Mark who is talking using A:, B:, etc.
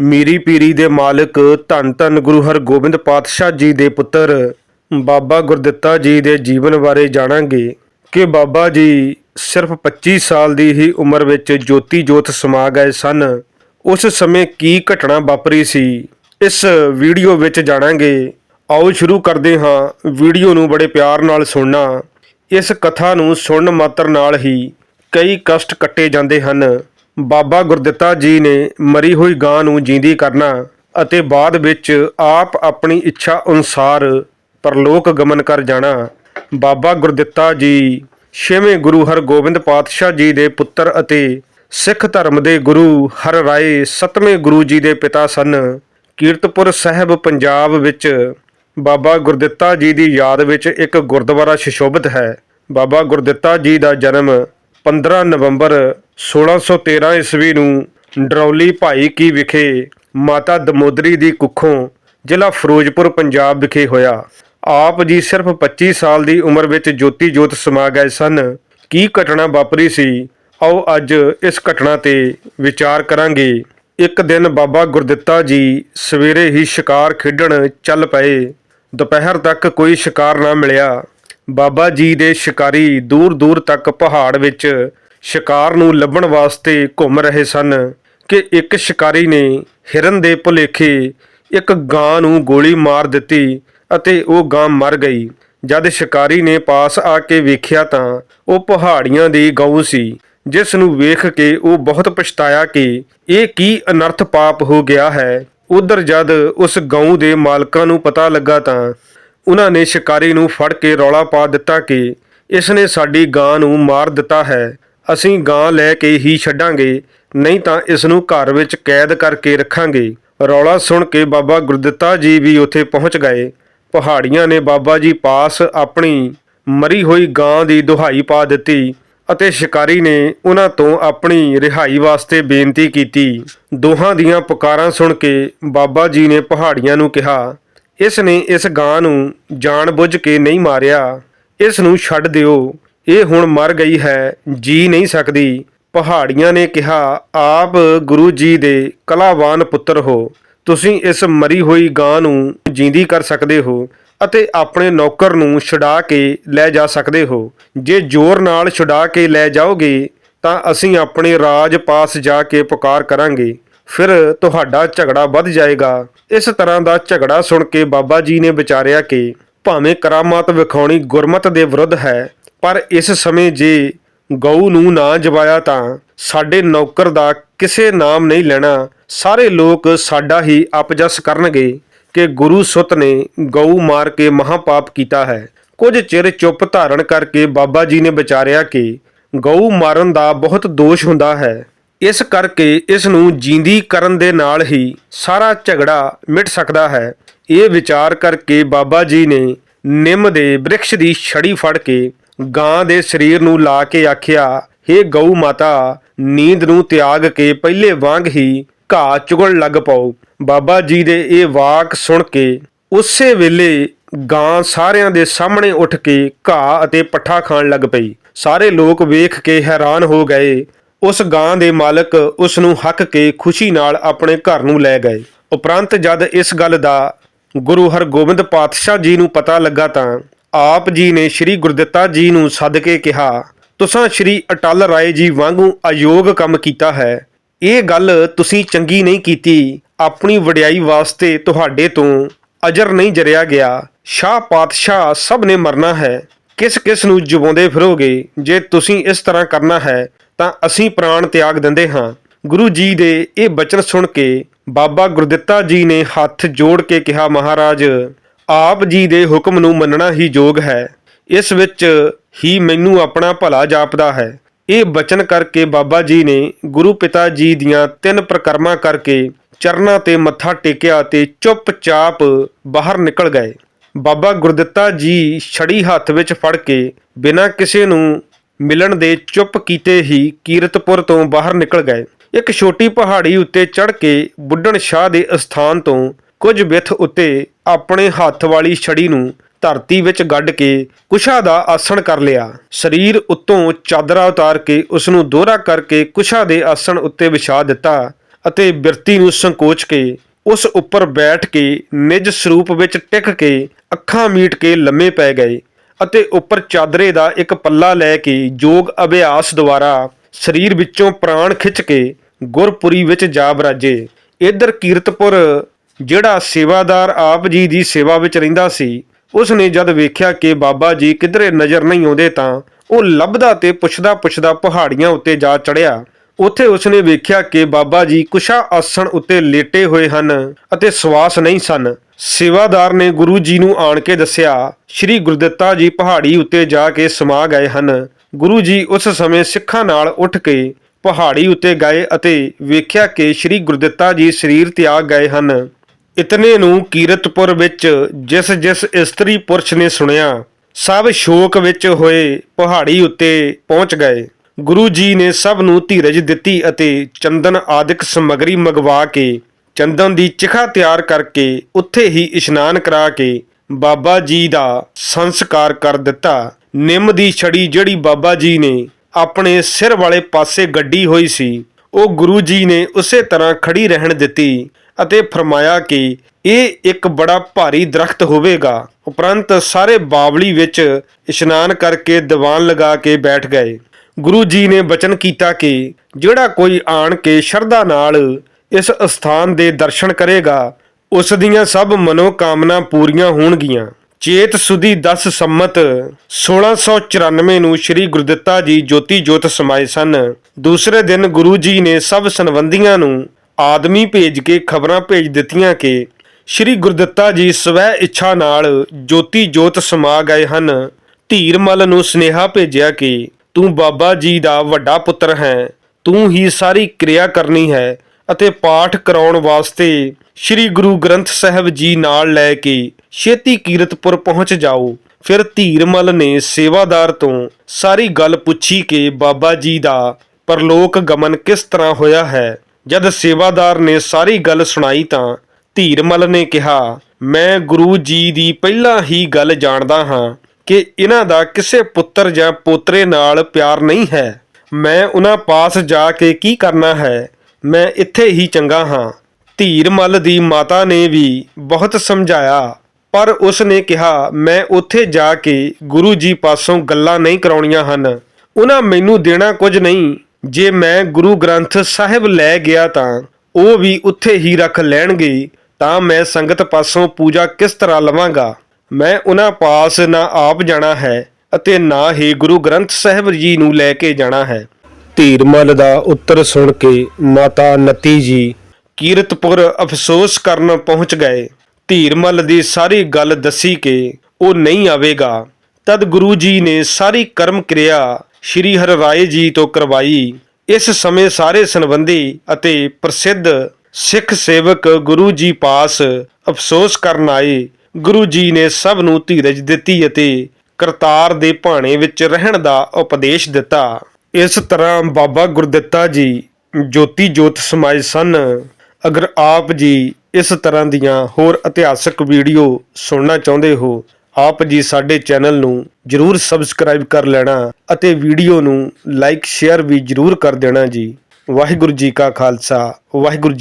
A: ਮੀਰੀ ਪੀਰੀ ਦੇ ਮਾਲਕ ਧੰਨ ਧੰਨ ਗੁਰੂ ਹਰਗੋਬਿੰਦ ਪਾਤਸ਼ਾਹ ਜੀ ਦੇ ਪੁੱਤਰ ਬਾਬਾ ਗੁਰਦਿੱਤਾ ਜੀ ਦੇ ਜੀਵਨ ਬਾਰੇ ਜਾਣਾਂਗੇ ਕਿ ਬਾਬਾ ਜੀ ਸਿਰਫ 25 ਸਾਲ ਦੀ ਹੀ ਉਮਰ ਵਿੱਚ ਜੋਤੀ ਜੋਤ ਸਮਾ ਗਏ ਸਨ। ਉਸ ਸਮੇਂ ਕੀ ਘਟਨਾ ਵਾਪਰੀ ਸੀ? ਇਸ ਵੀਡੀਓ ਵਿੱਚ ਜਾਣਾਂਗੇ। ਆਓ ਸ਼ੁਰੂ ਕਰਦੇ ਹਾਂ ਵੀਡੀਓ ਨੂੰ ਬੜੇ ਪਿਆਰ ਨਾਲ ਸੁਣਨਾ। ਇਸ ਕਥਾ ਨੂੰ ਸੁਣਨ ਮਾਤਰ ਨਾਲ ਹੀ ਕਈ ਕਸ਼ਟ ਕੱਟੇ ਜਾਂਦੇ ਹਨ। ਬਾਬਾ ਗੁਰਦਿੱਤਾ ਜੀ ਨੇ ਮਰੀ ਹੋਈ ਗਾਂ ਨੂੰ ਜਿੰਦੀ ਕਰਨਾ ਅਤੇ ਬਾਅਦ ਵਿੱਚ ਆਪ ਆਪਣੀ ਇੱਛਾ ਅਨੁਸਾਰ ਪਰਲੋਕ ਗਮਨ ਕਰ ਜਾਣਾ। ਬਾਬਾ ਗੁਰਦਿੱਤਾ ਜੀ ਛੇਵੇਂ ਗੁਰੂ ਹਰਗੋਬਿੰਦ ਪਾਤਸ਼ਾਹ ਜੀ ਦੇ ਪੁੱਤਰ ਅਤੇ ਸਿੱਖ ਧਰਮ ਦੇ ਗੁਰੂ ਹਰ ਰਾਏ ਸਤਵੇਂ ਗੁਰੂ ਜੀ ਦੇ ਪਿਤਾ ਸਨ। ਕੀਰਤਪੁਰ ਸਾਹਿਬ, ਪੰਜਾਬ ਵਿੱਚ ਬਾਬਾ ਗੁਰਦਿੱਤਾ ਜੀ ਦੀ ਯਾਦ ਵਿੱਚ ਇੱਕ ਗੁਰਦੁਆਰਾ ਸ਼ਿਸ਼ੋਭਿਤ ਹੈ। ਬਾਬਾ ਗੁਰਦਿੱਤਾ ਜੀ ਦਾ ਜਨਮ 15 ਨਵੰਬਰ 1613 ਈਸਵੀ ਨੂੰ ਡਰੌਲੀ ਭਾਈ ਕੀ ਵਿਖੇ ਮਾਤਾ ਦਮੋਦਰੀ ਦੀ ਕੁੱਖੋਂ ਜ਼ਿਲ੍ਹਾ ਫਿਰੋਜ਼ਪੁਰ, ਪੰਜਾਬ ਵਿਖੇ ਹੋਇਆ। ਆਪ ਜੀ ਸਿਰਫ 25 ਸਾਲ ਦੀ ਉਮਰ ਵਿੱਚ ਜੋਤੀ ਜੋਤ ਸਮਾ ਗਏ ਸਨ। ਕੀ ਘਟਨਾ ਵਾਪਰੀ ਸੀ? ਆਓ ਅੱਜ ਇਸ ਘਟਨਾ ਤੇ ਵਿਚਾਰ ਕਰਾਂਗੇ। ਇੱਕ ਦਿਨ ਬਾਬਾ ਗੁਰਦਿੱਤਾ ਜੀ ਸਵੇਰੇ ਹੀ ਸ਼ਿਕਾਰ ਖੇਡਣ ਚੱਲ ਪਏ। ਦੁਪਹਿਰ ਤੱਕ ਕੋਈ ਸ਼ਿਕਾਰ ਨਾ ਮਿਲਿਆ। ਬਾਬਾ ਜੀ ਦੇ ਸ਼ਿਕਾਰੀ ਦੂਰ ਦੂਰ ਤੱਕ ਪਹਾੜ ਵਿੱਚ ਸ਼ਿਕਾਰ ਨੂੰ ਲੱਭਣ ਵਾਸਤੇ ਘੁੰਮ ਰਹੇ ਸਨ ਕਿ ਇੱਕ ਸ਼ਿਕਾਰੀ ਨੇ ਹਿਰਨ ਦੇ ਭੁਲੇਖੇ ਇੱਕ ਗਾਂ ਨੂੰ ਗੋਲੀ ਮਾਰ ਦਿੱਤੀ ਅਤੇ ਉਹ ਗਾਂ ਮਰ ਗਈ। ਜਦ ਸ਼ਿਕਾਰੀ ਨੇ ਪਾਸ ਆ ਕੇ ਵੇਖਿਆ ਤਾਂ ਉਹ ਪਹਾੜੀਆਂ ਦੀ ਗਊ ਸੀ, ਜਿਸ ਨੂੰ ਵੇਖ ਕੇ ਉਹ ਬਹੁਤ ਪਛਤਾਇਆ ਕਿ ਇਹ ਕੀ ਅਨਰਥ ਪਾਪ ਹੋ ਗਿਆ ਹੈ। ਉਧਰ ਜਦ ਉਸ ਗਊ ਦੇ ਮਾਲਕਾਂ ਨੂੰ ਪਤਾ ਲੱਗਾ ਤਾਂ ਉਹਨਾਂ ਨੇ ਸ਼ਿਕਾਰੀ ਨੂੰ ਫੜ ਕੇ ਰੌਲਾ ਪਾ ਦਿੱਤਾ ਕਿ ਇਸ ਨੇ ਸਾਡੀ ਗਾਂ ਨੂੰ ਮਾਰ ਦਿੱਤਾ ਹੈ। ਅਸੀਂ ਗਾਂ ਲੈ ਕੇ ਹੀ ਛੱਡਾਂਗੇ, ਨਹੀਂ ਤਾਂ ਇਸ ਨੂੰ ਘਰ ਵਿੱਚ ਕੈਦ ਕਰਕੇ ਰੱਖਾਂਗੇ। ਰੌਲਾ ਸੁਣ ਕੇ ਬਾਬਾ ਗੁਰਦਿੱਤਾ ਜੀ ਵੀ ਉੱਥੇ ਪਹੁੰਚ ਗਏ। ਪਹਾੜੀਆਂ ਨੇ ਬਾਬਾ ਜੀ ਪਾਸ ਆਪਣੀ ਮਰੀ ਹੋਈ ਗਾਂ ਦੀ ਦੁਹਾਈ ਪਾ ਦਿੱਤੀ ਅਤੇ ਸ਼ਿਕਾਰੀ ਨੇ ਉਹਨਾਂ ਤੋਂ ਆਪਣੀ ਰਿਹਾਈ ਵਾਸਤੇ ਬੇਨਤੀ ਕੀਤੀ। ਦੋਹਾਂ ਦੀਆਂ ਪੁਕਾਰਾਂ ਸੁਣ ਕੇ ਬਾਬਾ ਜੀ ਨੇ ਪਹਾੜੀਆਂ ਨੂੰ ਕਿਹਾ ਇਸ ਨੇ ਇਸ ਗਾਂ ਨੂੰ ਜਾਣ ਬੁੱਝ ਕੇ ਨਹੀਂ ਮਾਰਿਆ। ਇਸ ਨੂੰ ਛੱਡ ਦਿਓ। ਇਹ ਹੁਣ ਮਰ ਗਈ ਹੈ, ਜੀ ਨਹੀਂ ਸਕਦੀ। ਪਹਾੜੀਆਂ ਨੇ ਕਿਹਾ, ਆਪ ਗੁਰੂ ਜੀ ਦੇ ਕਲਾਵਾਨ ਪੁੱਤਰ ਹੋ। ਤੁਸੀਂ ਇਸ ਮਰੀ ਹੋਈ ਗਾਂ ਨੂੰ ਜਿੰਦੀ ਕਰ ਸਕਦੇ ਹੋ ਅਤੇ ਆਪਣੇ ਨੌਕਰ ਨੂੰ ਛੁਡਾ ਕੇ ਲੈ ਜਾ ਸਕਦੇ ਹੋ। ਜੇ ਜ਼ੋਰ ਨਾਲ ਛੁਡਾ ਕੇ ਲੈ ਜਾਓਗੇ, ਤਾਂ ਅਸੀਂ ਆਪਣੇ ਰਾਜ ਪਾਸ ਜਾ ਕੇ ਪੁਕਾਰ ਕਰਾਂਗੇ। ਫਿਰ ਤੁਹਾਡਾ ਝਗੜਾ ਵੱਧ ਜਾਏਗਾ। ਇਸ ਤਰ੍ਹਾਂ ਦਾ ਝਗੜਾ ਸੁਣ ਕੇ ਬਾਬਾ ਜੀ ਨੇ ਵਿਚਾਰਿਆ ਕਿ ਭਾਵੇਂ ਕਰਾਮਾਤ ਵਿਖਾਉਣੀ ਗੁਰਮਤ ਦੇ ਵਿਰੁੱਧ ਹੈ ਪਰ ਇਸ ਸਮੇਂ ਜੇ ਗਊ ਨੂੰ ਨਾ ਜਵਾਇਆ ਤਾਂ ਸਾਡੇ ਨੌਕਰ ਦਾ ਕਿਸੇ ਨਾਮ ਨਹੀਂ ਲੈਣਾ। ਸਾਰੇ ਲੋਕ ਸਾਡਾ ਹੀ ਅਪਜਸ ਕਰਨਗੇ ਕਿ ਗੁਰੂ ਸੁਤ ਨੇ ਗਊ ਮਾਰ ਕੇ ਮਹਾਪਾਪ ਕੀਤਾ ਹੈ। ਕੁਝ ਚਿਰ ਚੁੱਪ ਧਾਰਨ ਕਰਕੇ ਬਾਬਾ ਜੀ ਨੇ ਵਿਚਾਰਿਆ ਕਿ ਗਊ ਮਾਰਨ ਦਾ ਬਹੁਤ ਦੋਸ਼ ਹੁੰਦਾ ਹੈ। ਇਸ ਕਰਕੇ ਇਸ ਨੂੰ ਜਿੰਦੀ ਕਰਨ ਦੇ ਨਾਲ ਹੀ ਸਾਰਾ ਝਗੜਾ ਮਿਟ ਸਕਦਾ ਹੈ। ਇਹ ਵਿਚਾਰ ਕਰਕੇ ਬਾਬਾ ਜੀ ਨੇ ਨਿੰਮ ਦੇ ਬ੍ਰਿਕਸ਼ ਦੀ ਛੜੀ ਫੜ ਕੇ ਗਾਂ ਦੇ ਸਰੀਰ ਨੂੰ ਲਾ ਕੇ ਆਖਿਆ हे ਗਊ ਮਾਤਾ, ਨੀਂਦ ਨੂੰ ਤਿਆਗ ਕੇ ਪਹਿਲੇ ਵਾਂਗ ਹੀ ਘਾਹ ਚੁਗਣ ਲੱਗ ਪਾਓ। ਬਾਬਾ ਜੀ ਦੇ ਇਹ ਵਾਕ ਸੁਣ ਕੇ ਉਸੇ ਵੇਲੇ ਗਾਂ ਸਾਰਿਆਂ ਦੇ ਸਾਹਮਣੇ ਉੱਠ ਕੇ ਘਾਹ ਅਤੇ ਪੱਠਾ ਖਾਣ ਲੱਗ ਪਈ। ਸਾਰੇ ਲੋਕ ਵੇਖ ਕੇ ਹੈਰਾਨ ਹੋ ਗਏ। ਉਸ ਗਾਂ ਦੇ ਮਾਲਕ ਉਸ ਨੂੰ ਹੱਕ ਕੇ ਖੁਸ਼ੀ ਨਾਲ ਆਪਣੇ ਘਰ ਨੂੰ ਲੈ ਗਏ। ਉਪਰੰਤ ਜਦ ਇਸ ਗੱਲ ਦਾ ਗੁਰੂ ਹਰਗੋਬਿੰਦ ਪਾਤਸ਼ਾਹ ਜੀ ਨੂੰ ਪਤਾ ਲੱਗਾ ਤਾਂ ਆਪ ਜੀ ਨੇ ਸ੍ਰੀ ਗੁਰਦਿੱਤਾ ਜੀ ਨੂੰ ਸੱਦ ਕੇ ਕਿਹਾ, ਤੁਸਾਂ ਸ੍ਰੀ ਅਟਲ ਰਾਏ ਜੀ ਵਾਂਗੂ ਅਯੋਗ ਕੰਮ ਕੀਤਾ ਹੈ। ਇਹ ਗੱਲ ਤੁਸੀਂ ਚੰਗੀ ਨਹੀਂ ਕੀਤੀ। ਆਪਣੀ ਵਡਿਆਈ ਵਾਸਤੇ ਤੁਹਾਡੇ ਤੋਂ ਅਜਰ ਨਹੀਂ ਜਰਿਆ ਗਿਆ। ਸ਼ਾਹ ਪਾਤਸ਼ਾਹ ਸਭ ਨੇ ਮਰਨਾ ਹੈ। ਕਿਸ ਕਿਸ ਨੂੰ ਜਵਾਉਂਦੇ ਫਿਰੋਗੇ? ਜੇ ਤੁਸੀਂ ਇਸ ਤਰ੍ਹਾਂ ਕਰਨਾ ਹੈ, ਤਾਂ ਅਸੀਂ ਪ੍ਰਾਣ ਤਿਆਗ ਦਿੰਦੇ ਹਾਂ। ਗੁਰੂ ਜੀ ਦੇ ਇਹ ਬਚਨ ਸੁਣ ਕੇ ਬਾਬਾ ਗੁਰਦਿੱਤਾ ਜੀ ਨੇ ਹੱਥ ਜੋੜ ਕੇ ਕਿਹਾ, ਮਹਾਰਾਜ ਆਪ ਜੀ ਦੇ ਹੁਕਮ ਨੂੰ ਮੰਨਣਾ ਹੀ ਯੋਗ ਹੈ। ਇਸ ਵਿੱਚ ਹੀ ਮੈਨੂੰ ਆਪਣਾ ਭਲਾ ਜਾਪਦਾ ਹੈ। ਇਹ ਬਚਨ ਕਰਕੇ ਬਾਬਾ ਜੀ ਨੇ ਗੁਰੂ ਪਿਤਾ ਜੀ ਦੀਆਂ ਤਿੰਨ ਪ੍ਰਕਰਮਾਂ ਕਰਕੇ ਚਰਨਾਂ ਤੇ ਮੱਥਾ ਟੇਕਿਆ ਤੇ ਚੁੱਪਚਾਪ ਬਾਹਰ ਨਿਕਲ ਗਏ। ਬਾਬਾ ਗੁਰਦਿੱਤਾ ਜੀ ਛੜੀ ਹੱਥ ਵਿੱਚ ਫੜ ਕੇ ਬਿਨਾਂ ਕਿਸੇ ਨੂੰ ਮਿਲਣ ਦੇ ਚੁੱਪ ਕੀਤੇ ਹੀ ਕੀਰਤਪੁਰ ਤੋਂ ਬਾਹਰ ਨਿਕਲ ਗਏ। ਇੱਕ ਛੋਟੀ ਪਹਾੜੀ ਉੱਤੇ ਚੜ੍ਹ ਕੇ ਬੁੱਢਣ ਸ਼ਾਹ ਦੇ ਅਸਥਾਨ ਤੋਂ ਕੁਝ ਬਿਥ ਉੱਤੇ ਆਪਣੇ ਹੱਥ ਵਾਲੀ ਛੜੀ ਨੂੰ ਧਰਤੀ ਵਿੱਚ ਗੱਡ ਕੇ ਕੁਸ਼ਾ ਦਾ ਆਸਣ ਕਰ ਲਿਆ। ਸਰੀਰ ਉੱਤੋਂ ਚਾਦਰਾ ਉਤਾਰ ਕੇ ਉਸ ਨੂੰ ਦੋਹਰਾ ਕਰਕੇ ਕੁਸ਼ਾ ਦੇ ਆਸਣ ਉੱਤੇ ਵਿਛਾ ਦਿੱਤਾ ਅਤੇ ਬਿਰਤੀ ਨੂੰ ਸੰਕੋਚ ਕੇ ਉਸ ਉੱਪਰ ਬੈਠ ਕੇ ਨਿਜ ਸਰੂਪ ਵਿੱਚ ਟਿਕ ਕੇ ਅੱਖਾਂ ਮੀਟ ਕੇ ਲੰਮੇ ਪੈ ਗਏ ਅਤੇ ਉੱਪਰ ਚਾਦਰੇ ਦਾ ਇੱਕ ਪੱਲਾ ਲੈ ਕੇ ਯੋਗ ਅਭਿਆਸ ਦੁਆਰਾ ਸਰੀਰ ਵਿੱਚੋਂ ਪ੍ਰਾਣ ਖਿੱਚ ਕੇ ਗੁਰਪੁਰੀ ਵਿੱਚ ਜਾ ਬਰਾਜੇ ਇਧਰ ਕੀਰਤਪੁਰ ਜਿਹੜਾ ਸੇਵਾਦਾਰ ਆਪ ਜੀ ਦੀ ਸੇਵਾ ਵਿੱਚ ਰਹਿੰਦਾ ਸੀ ਉਸ ਨੇ ਜਦ ਵੇਖਿਆ ਕਿ ਬਾਬਾ ਜੀ ਕਿਧਰੇ ਨਜ਼ਰ ਨਹੀਂ ਆਉਂਦੇ ਤਾਂ ਉਹ ਲੱਭਦਾ ਤੇ ਪੁੱਛਦਾ ਪੁੱਛਦਾ ਪਹਾੜੀਆਂ ਉੱਤੇ ਜਾ ਚੜਿਆ ਉੱਥੇ ਉਸਨੇ ਵੇਖਿਆ ਕਿ ਬਾਬਾ ਜੀ ਕੁਸ਼ਾ ਆਸਣ ਉੱਤੇ ਲੇਟੇ ਹੋਏ ਹਨ ਅਤੇ ਸਵਾਸ ਨਹੀਂ ਸਨ। ਸੇਵਾਦਾਰ ਨੇ ਗੁਰੂ ਜੀ ਨੂੰ ਆਣ ਕੇ ਦੱਸਿਆ, ਸ੍ਰੀ ਗੁਰਦਿੱਤਾ ਜੀ ਪਹਾੜੀ ਉੱਤੇ ਜਾ ਕੇ ਸਮਾ ਗਏ ਹਨ। ਗੁਰੂ ਜੀ ਉਸ ਸਮੇਂ ਸਿੱਖਾਂ ਨਾਲ ਉੱਠ ਕੇ ਪਹਾੜੀ ਉੱਤੇ ਗਏ ਅਤੇ ਵੇਖਿਆ ਕਿ ਸ੍ਰੀ ਗੁਰਦਿੱਤਾ ਜੀ ਸਰੀਰ ਤਿਆਗ ਗਏ ਹਨ। ਇਤਨੇ ਨੂੰ ਕੀਰਤਪੁਰ ਵਿੱਚ ਜਿਸ ਜਿਸ ਇਸਤਰੀ ਪੁਰਸ਼ ਨੇ ਸੁਣਿਆ, ਸਭ ਸ਼ੋਕ ਵਿੱਚ ਹੋਏ ਪਹਾੜੀ ਉੱਤੇ ਪਹੁੰਚ ਗਏ। ਗੁਰੂ ਜੀ ਨੇ ਸਭ ਨੂੰ ਧੀਰਜ ਦਿੱਤੀ ਅਤੇ ਚੰਦਨ ਆਦਿਕ ਸਮਗਰੀ ਮੰਗਵਾ ਕੇ, ਚੰਦਨ ਦੀ ਚਿਖਾ ਤਿਆਰ ਕਰਕੇ ਉੱਥੇ ਹੀ ਇਸ਼ਨਾਨ ਕਰਾ ਕੇ ਬਾਬਾ ਜੀ ਦਾ ਸੰਸਕਾਰ ਕਰ ਦਿੱਤਾ। ਨਿੰਮ ਦੀ ਛੜੀ ਜਿਹੜੀ ਬਾਬਾ ਜੀ ਨੇ ਆਪਣੇ ਸਿਰ ਵਾਲੇ ਪਾਸੇ ਗੱਡੀ ਹੋਈ ਸੀ, ਉਹ ਗੁਰੂ ਜੀ ਨੇ ਉਸੇ ਤਰ੍ਹਾਂ ਖੜੀ ਰਹਿਣ ਦਿੱਤੀ। ਅਤੇ ਫਰਮਾਇਆ ਕਿ ਇਹ ਇੱਕ ਬੜਾ ਭਾਰੀ ਦਰਖਤ ਹੋਵੇਗਾ। ਉਪਰੰਤ ਸਾਰੇ ਬਾਵਲੀ ਵਿੱਚ ਇਸ਼ਨਾਨ ਕਰਕੇ ਦੀਵਾਨ ਲਗਾ ਕੇ ਬੈਠ ਗਏ। ਗੁਰੂ ਜੀ ਨੇ ਬਚਨ ਕੀਤਾ ਕਿ ਜਿਹੜਾ ਕੋਈ ਆਣ ਕੇ ਸ਼ਰਧਾ ਨਾਲ ਇਸ ਸਥਾਨ ਦੇ ਦਰਸ਼ਨ ਕਰੇਗਾ, ਉਸ ਦੀਆਂ ਸਭ ਮਨੋਕਾਮਨਾ ਪੂਰੀਆਂ ਹੋਣਗੀਆਂ। ਚੇਤ ਸੁਦੀ 10 ਸੰਮਤ 1694 ਨੂੰ ਸ੍ਰੀ ਗੁਰਦਿੱਤਾ ਜੀ ਜੋਤੀ ਜੋਤ ਸਮਾਏ ਸਨ। ਦੂਸਰੇ ਦਿਨ ਗੁਰੂ ਜੀ ਨੇ ਸਭ ਸੰਬੰਧੀਆਂ ਨੂੰ ਆਦਮੀ ਭੇਜ ਕੇ ਖਬਰਾਂ ਭੇਜ ਦਿੱਤੀਆਂ ਕਿ ਸ੍ਰੀ ਗੁਰਦਿੱਤਾ ਜੀ ਸਵੈ ਇੱਛਾ ਨਾਲ ਜੋਤੀ ਜੋਤ ਸਮਾ ਗਏ ਹਨ। ਧੀਰਮਲ ਨੂੰ ਸੁਨੇਹਾ ਭੇਜਿਆ ਕਿ ਤੂੰ ਬਾਬਾ ਜੀ ਦਾ ਵੱਡਾ ਪੁੱਤਰ ਹੈ, ਤੂੰ ਹੀ ਸਾਰੀ ਕਿਰਿਆ ਕਰਨੀ ਹੈ ਅਤੇ ਪਾਠ ਕਰਾਉਣ ਵਾਸਤੇ ਸ੍ਰੀ ਗੁਰੂ ਗ੍ਰੰਥ ਸਾਹਿਬ ਜੀ ਨਾਲ ਲੈ ਕੇ ਛੇਤੀ ਕੀਰਤਪੁਰ ਪਹੁੰਚ ਜਾਓ। ਫਿਰ ਧੀਰਮਲ ਨੇ ਸੇਵਾਦਾਰ ਤੋਂ ਸਾਰੀ ਗੱਲ ਪੁੱਛੀ ਕਿ ਬਾਬਾ ਜੀ ਦਾ ਪਰਲੋਕ ਗਮਨ ਕਿਸ ਤਰ੍ਹਾਂ ਹੋਇਆ ਹੈ। ਜਦ ਸੇਵਾਦਾਰ ਨੇ ਸਾਰੀ ਗੱਲ ਸੁਣਾਈ ਤਾਂ ਧੀਰਮਲ ਨੇ ਕਿਹਾ, ਮੈਂ ਗੁਰੂ ਜੀ ਦੀ ਪਹਿਲਾਂ ਹੀ ਗੱਲ ਜਾਣਦਾ ਹਾਂ ਕਿ ਇਹਨਾਂ ਦਾ ਕਿਸੇ ਪੁੱਤਰ ਜਾਂ ਪੋਤਰੇ ਨਾਲ ਪਿਆਰ ਨਹੀਂ ਹੈ। ਮੈਂ ਉਹਨਾਂ ਪਾਸ ਜਾ ਕੇ ਕੀ ਕਰਨਾ ਹੈ? ਮੈਂ ਇੱਥੇ ਹੀ ਚੰਗਾ ਹਾਂ। ਧੀਰਮਲ ਦੀ ਮਾਤਾ ਨੇ ਵੀ ਬਹੁਤ ਸਮਝਾਇਆ, ਪਰ ਉਸ ਨੇ ਕਿਹਾ, ਮੈਂ ਉੱਥੇ ਜਾ ਕੇ ਗੁਰੂ ਜੀ ਪਾਸੋਂ ਗੱਲਾਂ ਨਹੀਂ ਕਰਾਉਣੀਆਂ ਹਨ। ਉਹਨਾਂ ਮੈਨੂੰ ਦੇਣਾ ਕੁਝ ਨਹੀਂ। ਜੇ ਮੈਂ ਗੁਰੂ ਗ੍ਰੰਥ ਸਾਹਿਬ ਲੈ ਗਿਆ ਤਾਂ ਉਹ ਵੀ ਉੱਥੇ ਹੀ ਰੱਖ ਲੈਣਗੇ, ਤਾਂ ਮੈਂ ਸੰਗਤ ਪਾਸੋਂ ਪੂਜਾ ਕਿਸ ਤਰ੍ਹਾਂ ਲਵਾਂਗਾ? ਮੈਂ ਉਹਨਾਂ ਪਾਸ ਨਾ ਆਪ ਜਾਣਾ ਹੈ ਅਤੇ ਨਾ ਹੀ ਗੁਰੂ ਗ੍ਰੰਥ ਸਾਹਿਬ ਜੀ ਨੂੰ ਲੈ ਕੇ ਜਾਣਾ ਹੈ। ਧੀਰਮਲ ਦਾ ਉੱਤਰ ਸੁਣ ਕੇ ਮਾਤਾ ਨਤੀ ਜੀ ਕੀਰਤਪੁਰ ਅਫਸੋਸ ਕਰਨ ਪਹੁੰਚ ਗਏ। ਧੀਰਮਲ ਦੀ ਸਾਰੀ ਗੱਲ ਦੱਸੀ ਕਿ ਉਹ ਨਹੀਂ ਆਵੇਗਾ। ਤਦ ਗੁਰੂ ਜੀ ਨੇ ਸਾਰੀ ਕਰਮ ਕਿਰਿਆ ਸ਼੍ਰੀ ਹਰਿਰਾਏ ਜੀ ਤੋਂ ਕਰਵਾਈ। ਇਸ ਸਮੇਂ ਸਾਰੇ ਸੰਬੰਧੀ ਅਤੇ ਪ੍ਰਸਿੱਧ ਸਿੱਖ ਸੇਵਕ ਗੁਰੂ ਜੀ ਪਾਸ ਅਫਸੋਸ ਕਰਨ ਆਏ। ਗੁਰੂ ਜੀ ਨੇ ਸਭ ਨੂੰ ਧੀਰਜ ਦਿੱਤੀ ਅਤੇ ਕਰਤਾਰ ਦੇ ਭਾਣੇ ਵਿੱਚ ਰਹਿਣ ਦਾ ਉਪਦੇਸ਼ ਦਿੱਤਾ। ਇਸ ਤਰ੍ਹਾਂ ਬਾਬਾ ਗੁਰਦਿੱਤਾ ਜੀ ਜੋਤੀ ਜੋਤ ਸਮਾਏ ਸਨ। ਅਗਰ ਆਪ ਜੀ ਇਸ ਤਰ੍ਹਾਂ ਦੀਆਂ ਹੋਰ ਇਤਿਹਾਸਕ ਵੀਡੀਓ ਸੁਣਨਾ ਚਾਹੁੰਦੇ ਹੋ ਆਪ ਜੀ ਸਾਡੇ ਚੈਨਲ ਨੂੰ ਜਰੂਰ ਸਬਸਕ੍ਰਾਈਬ ਕਰ ਲੈਣਾ ਅਤੇ ਵੀਡੀਓ ਨੂੰ ਲਾਈਕ ਸ਼ੇਅਰ ਵੀ ਜਰੂਰ ਕਰ ਦੇਣਾ ਜੀ। ਵਾਹਿਗੁਰੂ ਜੀ ਕਾ ਖਾਲਸਾ, ਵਾਹਿਗੁਰੂ ਜੀ